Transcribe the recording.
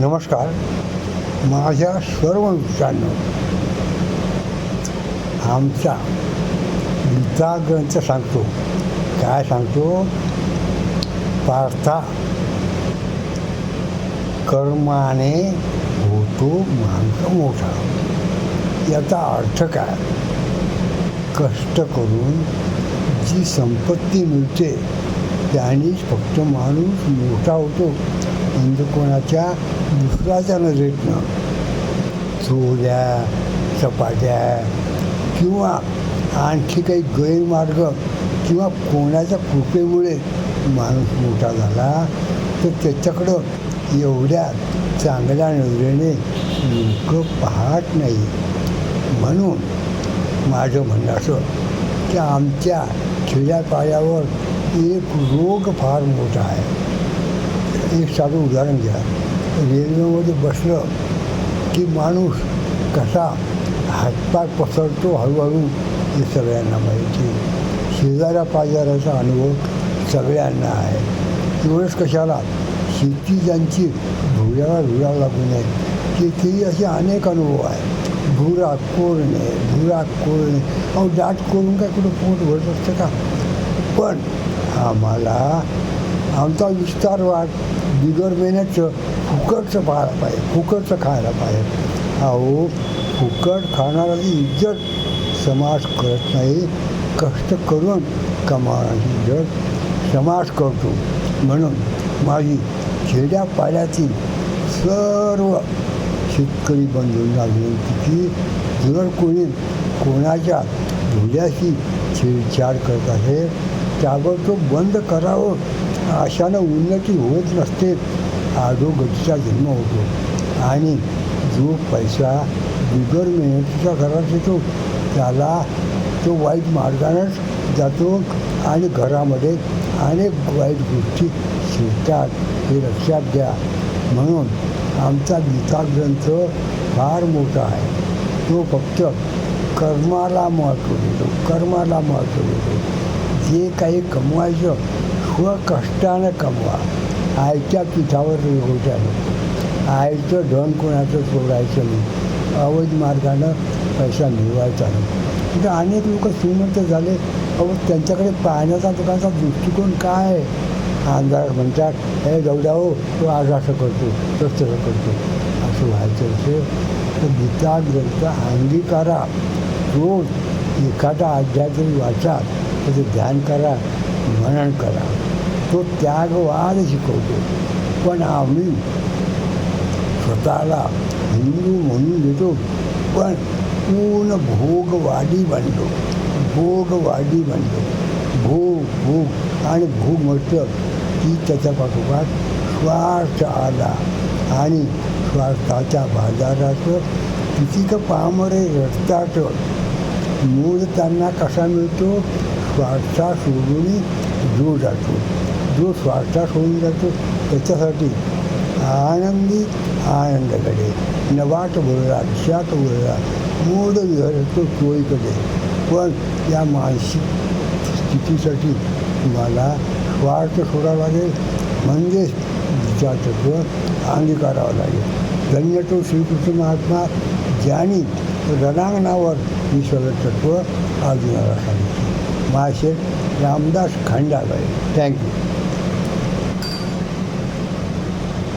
नमस्कार. माझ्या सर्व मित्रांनो आमचा गीता ग्रंथ सांगतो. काय सांगतो? पार्था कर्माने होतो माणूस मोठा. याचा अर्थ काय? कष्ट करून जी संपत्ती मिळते त्यानेच फक्त माणूस मोठा होतो. म्हणजे कोणाच्या दुसऱ्याच्या नजरेतनं चोऱ्या चपाट्या किंवा आणखी काही गैरमार्ग किंवा कोणाच्या कृपेमुळे माणूस मोठा झाला तर त्याच्याकडं एवढ्या चांगल्या नजरेने लोक पाहत नाही. म्हणून माझं म्हणणं असं की आमच्या खेड्यापाड्यावर एक रोग फार मोठा आहे. एक साधं उदाहरण घ्या. रेल्वेमध्ये बसलं की माणूस कसा हातपाय पसरतो हळूहळू हे सगळ्यांना माहिती शेजाऱ्या पाजाऱ्याचा अनुभव सगळ्यांना आहे. एवढंच कशाला? शेती ज्यांची भुऱ्याला रुळा लागू नये तेही असे अनेक अनुभव आहेत. भुरा कोरणे भुरा कोरणे. अहो दाट करून काय कुठं पोट भरत असतं का? पण आम्हाला आमचा विस्तारवाद बिगर मेहनतचं फुकटचं पाहायला पाहिजे फुकटचं खायला पाहिजे. अहो फुकट खाणाऱ्याची इज्जत समाज करत नाही. कष्ट करून कमावण्याची इज्जत समाज करतो. म्हणून माझी खेड्यापाड्यातील सर्व शेतकरी बंधूंना विनंती की जर कोणी कोणाच्या धुल्याशी छेडछाड करत असेल तो बंद करावं. अशानं उन्नती होत नसते. आडोगतीचा जन्म होतो. आणि जो पैसा बिगर मेहनतीच्या घरात येतो त्याला तो वाईट मार्गानेच जातो आणि घरामध्ये अनेक वाईट गोष्टी शिरतात. हे लक्षात घ्या. म्हणून आमचा गीता ग्रंथ फार मोठा आहे. तो फक्त कर्माला महत्त्व देतो कर्माला महत्त्व देतो. जे काही कमवायचं स्वकष्टानं कमवा. आईच्या पिठावर होत्या आईचं धन कोणाचं सोडायचं नाही. अवैध मार्गानं पैसा मिळवायचा नाही तिथे अनेक लोक श्रीमंत झाले. अहो त्यांच्याकडे पाहण्याचा लोकांचा दृष्टिकोन काय आहे? अंधार म्हणतात हे जाऊ द्या हो तो आज असं करतो तो तसं करतो. असं व्हायचं असेल तर गीता ग्रंथ अंगीकारा. रोज एखादा अध्याय जरी वाचा त्याचं ध्यान करा मनन करा. तो त्यागवाद शिकवतो. पण आम्ही स्वतःला हिंदू म्हणून घेतो पण पूर्ण भोगवाडी बनतो. भोगवाडी बनतो. भोग भोग आणि भोग म्हटलं की त्याच्या पाठोपाठ स्वार्थ आला आणि स्वार्थाच्या बाजाराचं किती का पामरे रडतात. मूळ त्यांना कसा मिळतो? स्वार्था सोडून जो जातो. जो स्वार्था होऊन जातो त्याच्यासाठी आनंदी आनंदाकडे नवाट बोलला शात बोलला मोड विहरतो कोळीकडे. पण या मानसिक स्थितीसाठी तुम्हाला स्वार्थ सोडावा लागेल. म्हणजेच विचारतत्व अंगीकारावं लागेल. धन्य तो श्रीकृष्ण महात्मा ज्यांनी रणांगणावर ही तत्व अर्जुनाला सांगितलं माशे रामदास खंडागळे. थँक्यू